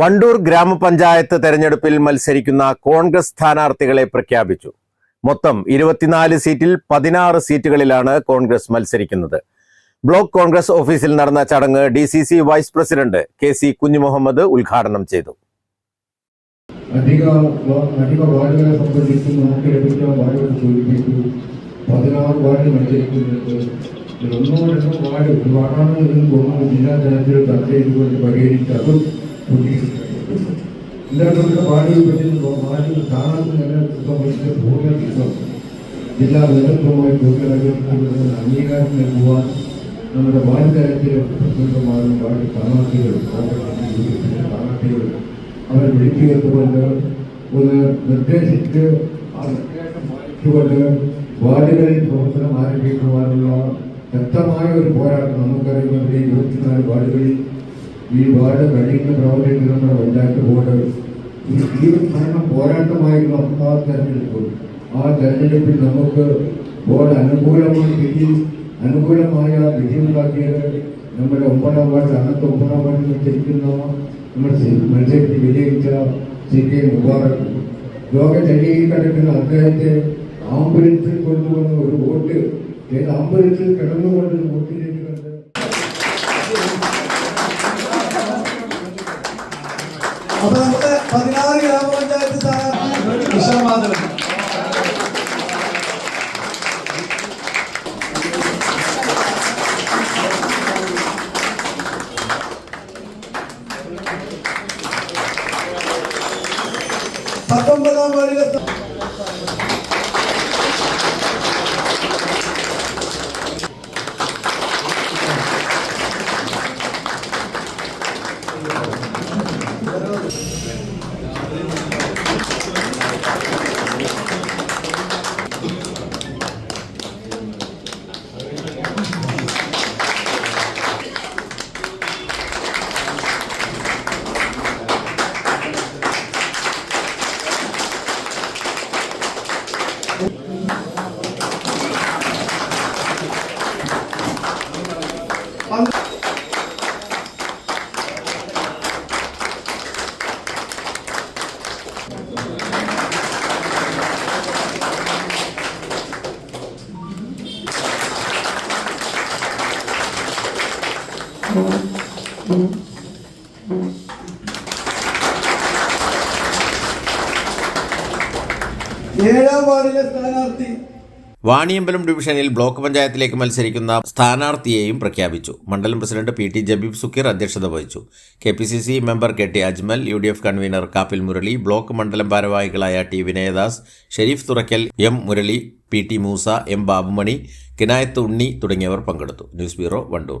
Wandoor ഗ്രാമപഞ്ചായത്ത് തെരഞ്ഞെടുപ്പിൽ മത്സരിക്കുന്ന കോൺഗ്രസ് സ്ഥാനാർത്ഥികളെ പ്രഖ്യാപിച്ചു. മൊത്തം ഇരുപത്തിനാല് സീറ്റിൽ പതിനാറ് സീറ്റുകളിലാണ് കോൺഗ്രസ് മത്സരിക്കുന്നത്. ബ്ലോക്ക് കോൺഗ്രസ് ഓഫീസിൽ നടന്ന ചടങ്ങ് D C C vice president K C Kunjumuhammad ഉദ്ഘാടനം ചെയ്തു. അധിക സംബന്ധിച്ച് ഒന്നോ രണ്ടോ വാർഡ് ഒരു വാർഡാണ് എന്ന് തോന്നുന്നു. ജില്ലാ തലത്തിൽ ചർച്ച ചെയ്തുകൊണ്ട് പരിഹരിച്ച് അതും ഇല്ലാത്ത വാർഡുകൾ പറ്റി വാർഡുകൾ സ്ഥാനാർത്ഥി നിലനിർത്തി സംബന്ധിച്ച് ദിവസം ജില്ലാ നേതൃത്വമായി പൂർണ അംഗീകാരം നൽകുവാൻ നമ്മുടെ തലത്തിലെ പ്രസിഡന്റുമാരും വാർഡ് സ്ഥാനാർത്ഥികൾ സ്ഥാനാർത്ഥികൾ അവരെ വിളിച്ചു ചേർത്തുകൊണ്ട് ഒന്ന് നിർദ്ദേശിച്ച് ആ നിർദ്ദേശം പാലിച്ചുകൊണ്ട് വാർഡുകളിൽ പ്രവർത്തനം ആരംഭിക്കുവാനുള്ള ശക്തമായ ഒരു പോരാട്ടം നമുക്കറിയുന്നത് ഈ ഇരുപത്തിനാല് വാർഡുകളിൽ ഈ വാർഡ് കഴിയുന്ന പ്രവർത്തിക്കുന്ന പഞ്ചായത്ത് ബോർഡ് ഈ ഭരണം പോരാട്ടമായിരുന്നു ആ തെരഞ്ഞെടുപ്പ് ആ തെരഞ്ഞെടുപ്പിൽ നമുക്ക് ബോർഡ് അനുകൂലമായി വിധി അനുകൂലമായ വിധിയുണ്ടാക്കിയത് നമ്മുടെ ഒമ്പതാം വാർഡ് അന്നത്തെ ഒമ്പതാം വാർഡിൽ മത്സരിക്കുന്ന നമ്മൾ മത്സരിച്ച് വിജയിച്ച സി കെ മുബാറക്. രോഗചര്യയിൽ കിടക്കുന്ന അദ്ദേഹത്തെ ആംബുലൻസിൽ കൊണ്ടുവന്ന ഒരു വോട്ട് ഏത് ആംബുലൻസിൽ കിടന്നുകൊണ്ട് വോട്ടിലേക്ക് അപ്പൊ നമ്മുടെ പതിനാറ് ഗ്രാമപഞ്ചായത്ത് സ്ഥാനാർത്ഥി വിശ്വമാധവൻ പത്തൊമ്പതാം വാർഡിലെ ഏഴാം വാർഡിലെ സ്ഥാനാർത്ഥി വാണിയമ്പലം ഡിവിഷനിൽ ബ്ലോക്ക് പഞ്ചായത്തിലേക്ക് മത്സരിക്കുന്ന സ്ഥാനാർത്ഥിയെയും പ്രഖ്യാപിച്ചു. മണ്ഡലം president P T Jabeeb Sukkeer അധ്യക്ഷത വഹിച്ചു. K P C C member K T Ajmal U D F convener Kappil Murali block മണ്ഡലം ഭാരവാഹികളായ T Vinayadas Sherif Thurakkal M Murali P T Moosa M Babumani Kinayath Unni തുടങ്ങിയവർ പങ്കെടുത്തു. News bureau Wandoor.